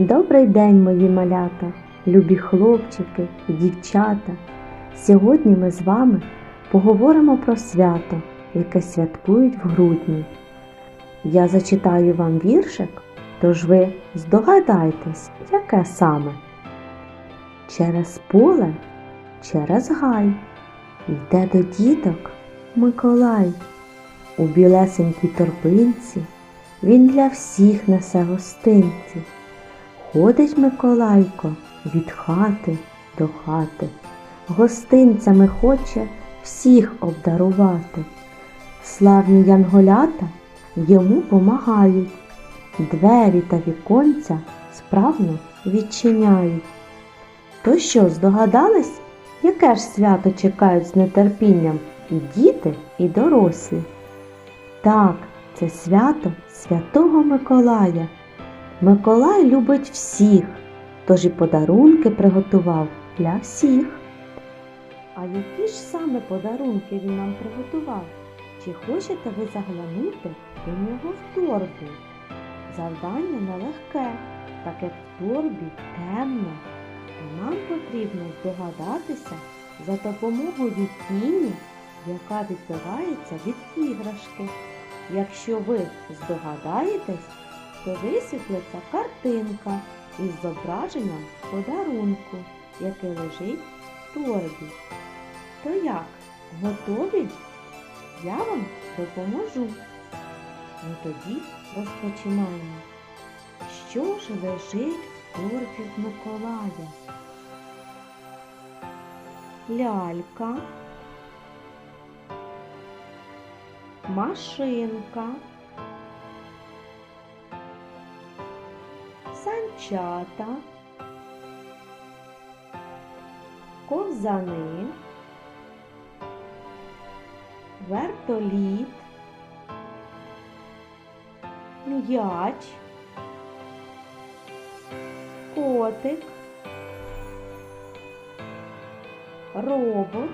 Добрий день, мої малята, любі хлопчики і дівчата. Сьогодні ми з вами поговоримо про свято, яке святкують в грудні. Я зачитаю вам віршик, тож ви здогадайтесь, яке саме. Через поле, через гай, йде до діток Миколай. У білесенькій торбинці він для всіх несе гостинці. Ходить Миколайко від хати до хати, гостинцями хоче всіх обдарувати. Славні янголята йому помагають, двері та віконця справно відчиняють. То що, здогадались, яке ж свято чекають з нетерпінням і діти, і дорослі? Так, це свято Святого Миколая. Миколай любить всіх, тож і подарунки приготував для всіх. А які ж саме подарунки він нам приготував? Чи хочете ви заглянути до нього в торбу? Завдання нелегке, так як в торбі темно, то нам потрібно здогадатися за допомогою тіні, яка відбивається від іграшки. Якщо ви здогадаєтесь, то висвітлиться картинка із зображенням подарунку, який лежить в торбі. То як, готові? Я вам допоможу. Ну тоді розпочинаємо. Що ж лежить в торбі Миколая? Лялька, машинка, санчата, ковзани, вертоліт, м'яч, котик, робот,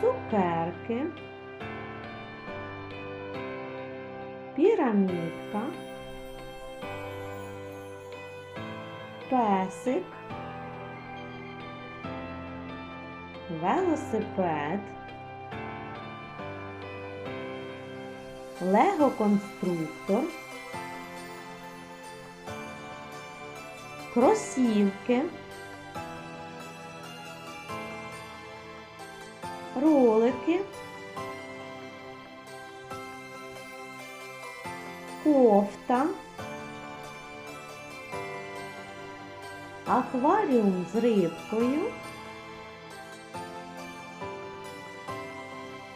цукерки, пірамідка, песик, велосипед, лего-конструктор, кросівки, ролики, кофта, акваріум з рибкою,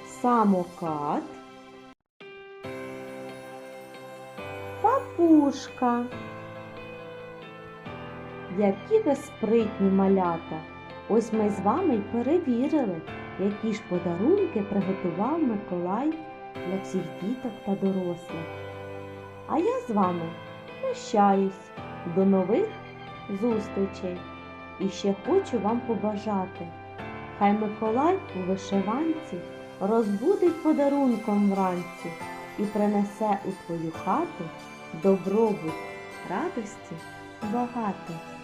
самокат, папушка. Які ви спритні малята! Ось ми з вами й перевірили, які ж подарунки приготував Миколай для всіх діток та дорослих. А я з вами прощаюсь. До нових зустрічей. І ще хочу вам побажати. Хай Миколай у вишиванці розбудить подарунком вранці і принесе у твою хату добробут, радості багато.